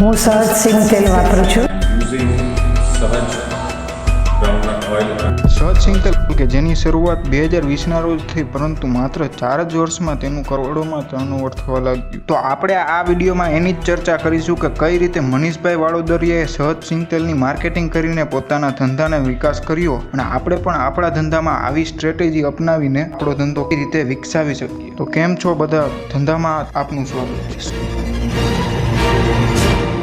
હું સહજ સિંગ તેલ વાપરું છું સહજ સહજ સિંગતેલ કે જેની શરૂઆત બે હજાર વીસના રોજ થઈ પરંતુ માત્ર ચાર જ વર્ષમાં તેનું કરોડોમાં ટર્નઓવર થવા લાગ્યું. તો આપણે આ વિડીયોમાં એની જ ચર્ચા કરીશું કે કઈ રીતે મનીષભાઈ વાડોદરિયાએ સહજ સિંગતેલની માર્કેટિંગ કરીને પોતાના ધંધાને વિકાસ કર્યો અને આપણે પણ આપણા ધંધામાં આવી સ્ટ્રેટેજી અપનાવીને આપણો ધંધો કઈ રીતે વિકસાવી શકીએ. તો કેમ છો બધા? ધંધામાં આપનું સ્વાગત છે.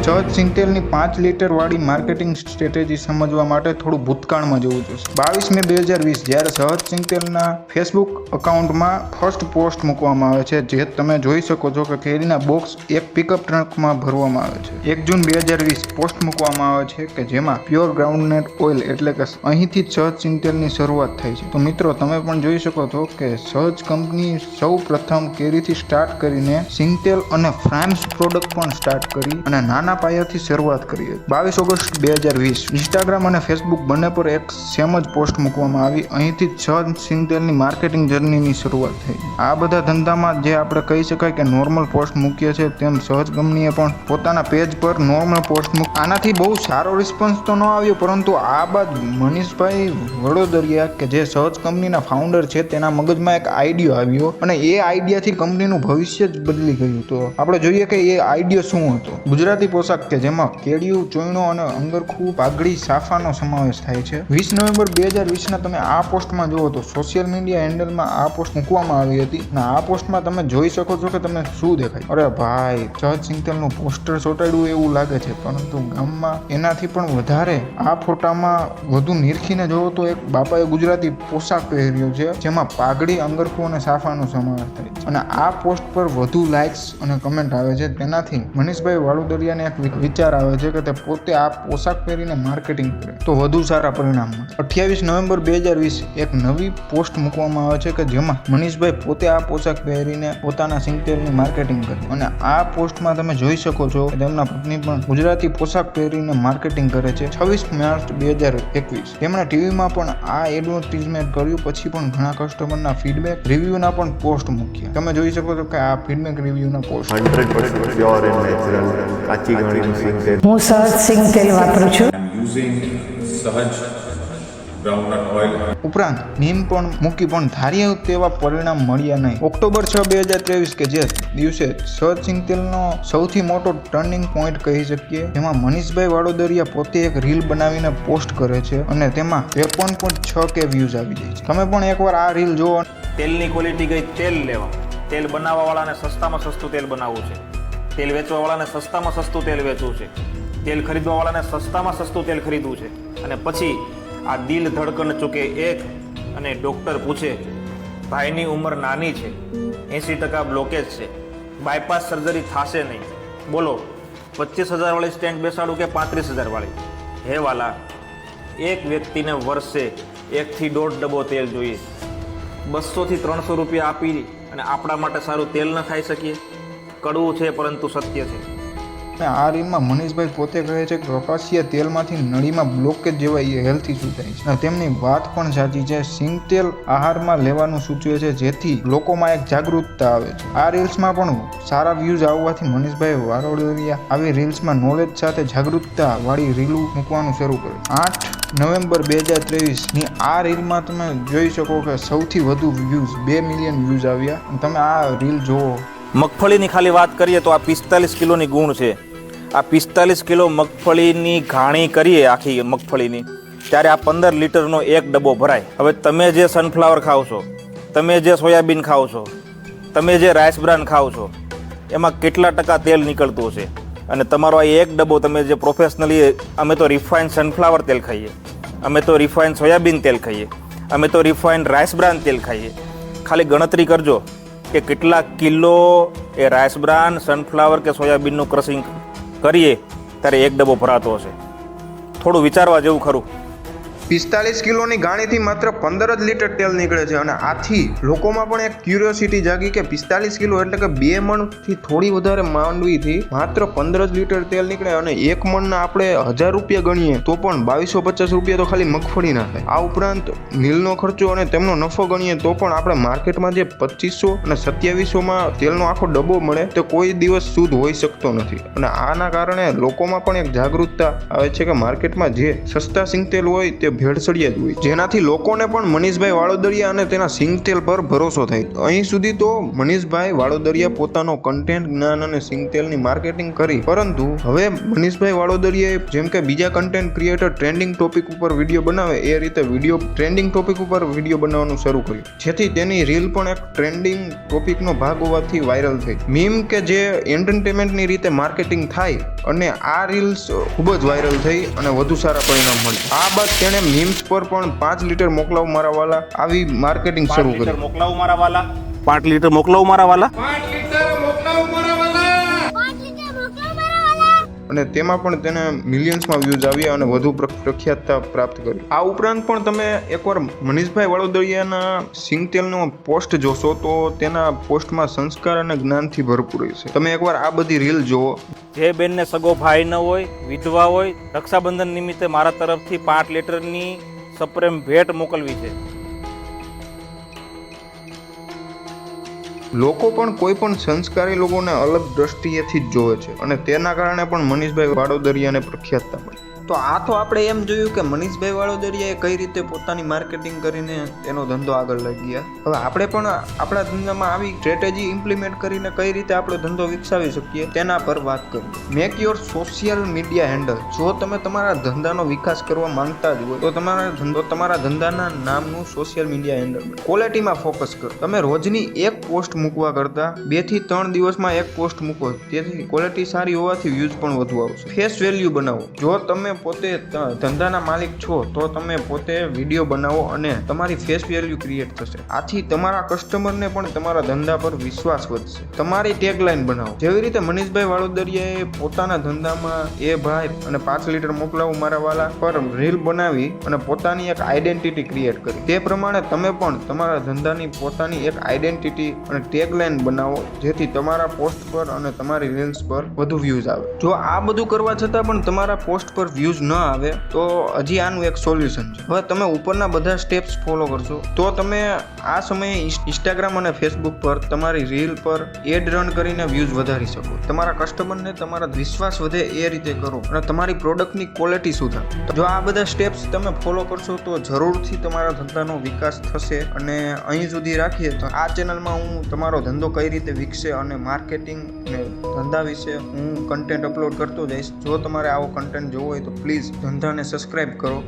સહજ સિંટેલની પાંચ લીટરવાળી માર્કેટિંગ સ્ટ્રેટેજી સમજવા માટે થોડું ભૂતકાળમાં જવું જોઈશે બાવીસ મે બે હજાર વીસ, જ્યારે સહજ સિંગતેલના ફેસબુક અકાઉન્ટમાં ફર્સ્ટ પોસ્ટ મૂકવામાં આવે છે, જે તમે જોઈ શકો છો કે કેરીના બોક્સ એક પિકઅપ ટ્રકમાં ભરવામાં આવે છે. એક જૂન બે હજાર વીસ, પોસ્ટ મૂકવામાં આવે છે કે જેમાં પ્યોર ગ્રાઉન્ડનેટ ઓઇલ એટલે કે અહીંથી સહજ સિંગતેલની શરૂઆત થાય છે. તો મિત્રો, તમે પણ જોઈ શકો છો કે સહજ કંપની સૌ પ્રથમ કેરીથી સ્ટાર્ટ કરીને સિંગતેલ અને ફ્રાન્સ પ્રોડક્ટ પણ સ્ટાર્ટ કરી અને નાના પાયાથી શરૂઆત કરી હતી બાવીસ ઓગસ્ટ બે હજાર વીસ. ઇન્સ્ટાગ્રામ અને ફેસબુક બંને પર એક સેમ જ પોસ્ટ મૂકવામાં આવી. અહીંથી છ સિંગતેલની માર્કેટિંગ જર્નીની શરૂઆત થઈ. આ બધા ધંધામાં જે આપણે કહી શકાય કે નોર્મલ પોસ્ટ મૂકીએ છીએ તેમ સહજ કંપનીએ પણ પોતાના પેજ પર નોર્મલ પોસ્ટ મૂક આનાથી બહુ સારો રિસ્પોન્સ તો ન આવ્યો, પરંતુ આ બાદ મનીષભાઈ વડોદરિયા કે જે સહજ કંપનીના ફાઉન્ડર છે તેના મગજમાં એક આઈડિયો આવ્યો અને એ આઈડિયાથી કંપનીનું ભવિષ્ય જ બદલી ગયું તો આપણે જોઈએ કે એ આઈડિયો શું હતો? ગુજરાતી પોશાક કે જેમાં કેડિયું ચોયણો અને અંગરખું પાઘડી સાફાનો સમાવેશ થાય છે. વીસ નવેમ્બર બે હજાર વીસના તમે આ પોસ્ટમાં જુઓ તો સોશિયલ મીડિયા હેન્ડલમાં આ પોસ્ટ મૂકવામાં આવી હતી અને આ પોસ્ટમાં તમે જોઈ શકો છો કે તમને શું દેખાય. અરે ભાઈ જજ સિંગતેલનું પોસ્ટર ચોંટાડ્યું એવું લાગે છે, પરંતુ ગામમાં એનાથી પણ વધારે આ ફોટામાં વધુ નિરખીને જોવો તો એક બાપાએ ગુજરાતી પોશાક પહેર્યો છે, જેમાં પાઘડી, અંગરખું અને સાફાનો સમાવેશ થાય છે. અને આ પોસ્ટ પર વધુ લાઇક્સ અને કમેન્ટ આવે છે. તેનાથી મનીષભાઈ વાડોદરિયાને એક વિચાર આવે છે કે તે પોતે આ પોશાક પહેરીને માર્કેટિંગ કરે. તો વધુ સારા પરિણામ મળે. અઠ્યાવીસ નવેમ્બર બે હજાર વીસ એક નવી પોસ્ટ મૂકવામાં આવે છે કે જેમાં મનીષભાઈ પોતે આ પોશાક પહેરીને પોતાના સિંગતેલની માર્કેટિંગ કરે. અને આ પોસ્ટમાં તમે જોઈ શકો છો તેમના પત્ની પણ ગુજરાતી પોશાક પહેરીને માર્કેટિંગ કરે છે છવ્વીસ માર્ચ બે હજાર એકવીસ. તેમણે ટીવીમાં પણ આ એડવર્ટીઝમેન્ટ કર્યું, પછી પણ ઘણા કસ્ટમરના ફીડબેક રિવ્યુના પણ પોસ્ટ મૂક્યા. તમે જોઈ શકો છો કે આ feedback રિવ્યુના post hundred pure and natural કાચી હું સહજ સિંગ તેલ વાપરું છું. સહજ ઉપરાંત નીમ પણ મૂકી પણ ધારીએ તેવા પરિણામ મળ્યા નહીં. ઓક્ટોબર છ બે હજાર ત્રેવીસ કે જે દિવસે સર્ચિંગ તેલનો સૌથી મોટો ટર્નિંગ પોઈન્ટ કહી શકીએ જેમાં મનીષભાઈ વાડોદરિયા પોતે એક રીલ બનાવીને પોસ્ટ કરે છે અને તેમાં ત્રેપન પોઈન્ટ છ કે વ્યૂઝ આવી જાય છે. તમે પણ એકવાર આ રીલ જુઓ. તેલની ક્વોલિટી ગઈ તેલ લેવા. તેલ બનાવવાવાળાને સસ્તામાં સસ્તું તેલ બનાવવું છે. તેલ વેચવાવાળાને સસ્તામાં સસ્તું તેલ વેચવું છે. તેલ ખરીદવાવાળાને સસ્તામાં સસ્તું તેલ ખરીદવું છે. અને પછી આ દિલ ધડકન ચૂકે એક અને ડૉક્ટર પૂછે, ભાઈની ઉંમર નાની છે. એંસી ટકા બ્લોકેજ છે. બાયપાસ સર્જરી થશે નહીં. બોલો પચીસ હજારવાળી સ્ટેન્ડ બેસાડું કે પાંત્રીસ હજારવાળી? હે વાલા, એક વ્યક્તિને વર્ષે એકથી દોઢ ડબ્બો તેલ જોઈએ. બસોથી ત્રણસો રૂપિયા આપી અને આપણા માટે સારું તેલ ન ખાઈ શકીએ. કડવું છે પરંતુ સત્ય છે. આ રીલમાં મનીષભાઈ પોતે કહે છે કે કપાસિયા તેલમાંથી નળીમાં બ્લોકેજ જેવા એ હેલ્થી થાય છે. તેમની વાત પણ સાચી છે. સિંગ તેલ આહારમાં લેવાનું સૂચવે છે, જેથી લોકોમાં એક જાગૃતતા આવે છે. આ રીલ્સમાં પણ સારા વ્યૂઝ આવવાથી મનીષભાઈ વારોડિયા આવી રીલ્સમાં નોલેજ સાથે જાગૃતતા વાળી રીલું મૂકવાનું શરૂ કર્યું આઠ નવેમ્બર બે હજાર ત્રેવીસની આ રીલમાં તમે જોઈ શકો કે સૌથી વધુ વ્યૂઝ બે મિલિયન વ્યૂઝ આવ્યા. તમે આ રીલ જુઓ મગફળીની ખાલી વાત કરીએ તો આ પિસ્તાલીસ કિલોની ગુણ છે. આ પિસ્તાલીસ કિલો મગફળીની ઘાણી કરીએ આખી મગફળીની, ત્યારે આ પંદર લીટરનો એક ડબ્બો ભરાય. હવે તમે જે સનફ્લાવર ખાઓ છો, તમે જે સોયાબીન ખાઓ છો, તમે જે રાઈસ બ્રાન ખાઓ છો, એમાં કેટલા ટકા તેલ નીકળતું છે અને તમારો આ એક ડબ્બો તમે જે પ્રોફેશનલી અમે તો રિફાઇન્ડ સનફ્લાવર તેલ ખાઈએ, અમે તો રિફાઇન સોયાબીન તેલ ખાઈએ, અમે તો રિફાઇન રાઈસ બ્રાન તેલ ખાઈએ. ખાલી ગણતરી કરજો. કે કેટલા કિલો એ રાઈસ બ્રાન સનફ્લાવર કે સોયાબીનનું ક્રશિંગ કરીએ, ત્યારે એક ડબ્બો ભરાતો હશે. થોડું વિચારવા જેવું ખરું. પિસ્તાલીસ કિલોની ગાણીથી માત્ર પંદર જ લીટર તેલ નીકળે છે અને આથી લોકોમાં પણ એક ક્યુરિયોસિટી જાગી કે પિસ્તાલીસ કિલો એટલે કે બે મણથી થોડી વધારે માંડવીથી માત્ર પંદર જ લીટર તેલ નીકળે અને એક મણના આપણે હજાર રૂપિયા ગણીએ તો પણ બાવીસો પચાસ રૂપિયા તો ખાલી મગફળી ના થાય આ ઉપરાંત મિલનો ખર્ચો અને તેમનો નફો ગણીએ તો પણ આપણે માર્કેટમાં જે પચીસો અને સત્યાવીસોમાં તેલનો આખો ડબ્બો મળે તો કોઈ દિવસ શુદ્ધ હોઈ શકતો નથી. અને આના કારણે લોકોમાં પણ એક જાગૃતતા આવે છે કે માર્કેટમાં જે સસ્તા સિંગતેલ હોય તે ભેળસડિયા જ હોય જેનાથી લોકોને પણ મનીષભાઈ વાળોદરિયા અને તેના સિંગતેલ પર ભરોસો થાય. અહીં સુધી તો મનીષભાઈ વાળોદરિયા પોતાનો કન્ટેન્ટ જ્ઞાન અને સિંગતેલની માર્કેટિંગ કરી. પરંતુ હવે મનીષભાઈ વાળોદરિયાએ જેમ કે બીજા કન્ટેન્ટ ક્રિએટર ટ્રેન્ડિંગ ટોપિક ઉપર વીડિયો બનાવે, એ રીતે વીડિયો ટ્રેન્ડિંગ ટોપિક ઉપર વીડિયો બનાવવાનું શરૂ કર્યું. જેથી તેની રીલ પણ એક ટ્રેન્ડિંગ ટોપિકનો ભાગ હોવાથી વાયરલ થઈ. મીમ કે જે એન્ટરટેનમેન્ટની રીતે માર્કેટિંગ થાય, અને આ રીલ્સ ખૂબ જ વાયરલ થઈ અને વધુ સારા પરિણામ મળ્યા. આ બાદ તેણે મીમ્સ પર પણ પાંચ લીટર મોકલાવ મારા વાલા આવી માર્કેટિંગ શરૂ લીટર કરી. મોકલાવું મારા વાલા પાંચ લીટર મોકલાવું મારા વાલા અને તેમાં પણ તેને મિલિયન્સમાં વ્યૂઝ આવ્યા અને વધુ પ્ર- પ્રખ્યાતતા પ્રાપ્ત કરી. આ ઉપરાંત પણ તમે એકવાર મનીષભાઈ વડોદરિયાના સિંગતેલનો પોસ્ટ જોશો તો તેના પોસ્ટમાં સંસ્કાર અને જ્ઞાનથી ભરપૂર હશે તમે એકવાર આ બધી રીલ જુઓ. જે બેનને સગો ભાઈ ન હોય, વિધવા હોય, રક્ષાબંધન નિમિત્તે મારા તરફથી પાંચ લીટરની સપ્રેમ ભેટ મોકલવી છે. લોકો પણ કોઈ પણ સંસ્કારી લોકોને અલગ દ્રષ્ટિએથી જ જોવે છે અને તેના કારણે પણ મનીષભાઈ વાડોદરિયાને પ્રખ્યાતતા મળી તો આ તો આપણે એમ જોયું કે મનીષભાઈ વાડોદરિયાએ કઈ રીતે પોતાની માર્કેટિંગ કરીને તેનો ધંધો આગળ લઈ ગયા. હવે આપણે પણ આપણા ધંધામાં આવી સ્ટ્રેટેજી ઇમ્પ્લિમેન્ટ કરીને કઈ રીતે આપણો ધંધો વિકસાવી શકીએ તેના પર વાત કરીએ. Make your social media handle જો તમે તમારા ધંધાનો વિકાસ કરવા માંગતા જ હોય, તો તમારા ધંધો, તમારા ધંધાના નામનું સોશિયલ મીડિયા હેન્ડલ ક્વોલિટીમાં ફોકસ કરો. તમે રોજની એક પોસ્ટ મૂકવા કરતા બેથી ત્રણ દિવસમાં એક પોસ્ટ મૂકો. તેથી ક્વોલિટી સારી હોવાથી વ્યૂઝ પણ વધુ આવશે. ફેસ વેલ્યુ બનાવો. જો તમે પોતે ધંધાના માલિક છો, તો તમે પોતે વીડિયો બનાવો અને તમારી ફેસ વેલ્યુ ક્રિએટ થશે. આથી તમારા કસ્ટમરને પણ તમારા ધંધા પર વિશ્વાસ વધશે. તમારી ટેગલાઇન બનાવો. જેવી રીતે મનીષભાઈ વાળોદરિયાએ પોતાના ધંધામાં એ ભાઈ અને પાંચ લીટર મોકલાવું મારા વાલા પર રીલ બનાવી અને પોતાની એક આઈડેન્ટિટી ક્રિએટ કરી. તે પ્રમાણે તમે પણ તમારા ધંધાની પોતાની એક આઈડેન્ટિટી અને ટેગલાઇન બનાવો, જેથી તમારા પોસ્ટ પર અને તમારી રીલ્સ પર વધુ વ્યૂઝ આવે. જો આ બધું કરવા છતાં પણ તમારા પોસ્ટ પર વ્યૂઝ ન આવે, તો હજી આનું એક સોલ્યુશન છે. હવે તમે ઉપરના બધા સ્ટેપ્સ ફોલો કરશો. તો તમે આ સમયે ઇન્સ્ટાગ્રામ અને ફેસબુક પર તમારી રીલ પર એડ રન કરીને વ્યૂઝ વધારી શકો. તમારા કસ્ટમરને તમારા વિશ્વાસ વધે એ રીતે કરો. અને તમારી પ્રોડક્ટની ક્વોલિટી સુધારો. જો આ બધા સ્ટેપ્સ તમે ફોલો કરશો, તો જરૂરથી તમારા ધંધાનો વિકાસ થશે. અને અહીં સુધી રાખીએ તો આ ચેનલમાં હું તમારો ધંધો કઈ રીતે વિકસે અને માર્કેટિંગ અને ધંધા વિશે હું કન્ટેન્ટ અપલોડ કરતો જઈશ. જો તમારે આવો કન્ટેન્ટ જોવો હોય તો પ્લીઝ ધંધાને સબસ્ક્રાઈબ કરો.